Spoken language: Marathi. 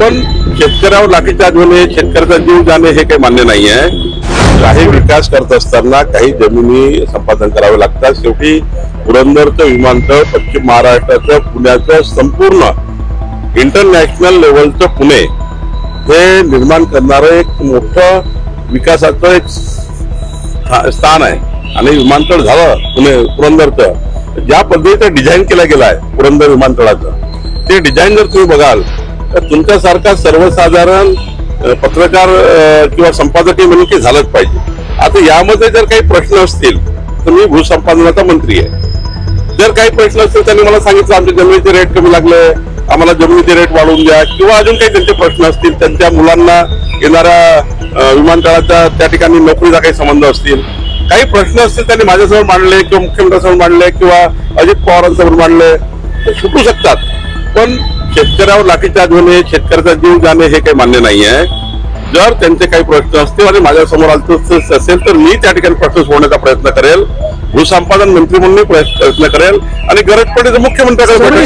पण शेतकऱ्यावर लाठीचार्ज होणे शेतकऱ्याचा जीव जाणे हे काही मान्य नाही आहे काही विकास करत असताना काही जमिनी संपादन करावे लागतात. शेवटी पुरंदरचं विमानतळ पश्चिम महाराष्ट्राचं पुण्याचं संपूर्ण इंटरनॅशनल लेवलचं पुणे हे निर्माण करणारं एक मोठं विकासाचं एक स्थान आहे. आणि विमानतळ झालं पुणे पुरंदरचं. ज्या पद्धतीचं डिझाईन केलं गेलं आहे पुरंदर विमानतळाचं. ते डिझाईन जर तुम्ही बघाल तर तुमच्यासारखा सर्वसाधारण पत्रकार किंवा संपादकीय म्हणून की झालंच पाहिजे. आता यामध्ये जर काही प्रश्न असतील तर मी भूसंपादनाचा मंत्री आहे. जर काही प्रश्न असतील त्यांनी मला सांगितलं आमच्या जमिनीचे रेट कमी लागले आम्हाला जमिनीचे रेट वाढवून द्या. किंवा अजून काही त्यांचे प्रश्न असतील त्यांच्या मुलांना येणाऱ्या विमानतळाच्या त्या ठिकाणी नोकरीचा काही संबंध असतील. काही प्रश्न असतील त्यांनी माझ्यासमोर मांडले किंवा मुख्यमंत्र्यांसमोर मांडले किंवा अजित पवारांसमोर मांडले ते सुटू शकतात. पण शेतकऱ्यावर लाठीचार्ज होणे शेतकऱ्याचा जीव जाणे हे काही मान्य नाही आहे जर त्यांचे काही प्रश्न असतील आणि माझ्यासमोर असेल तर मी त्या ठिकाणी प्रश्न सोडण्याचा प्रयत्न करेल. भूसंपादन मंत्री म्हणून मी प्रयत्न करेल. आणि गरज पडली तर मुख्यमंत्र्याकडे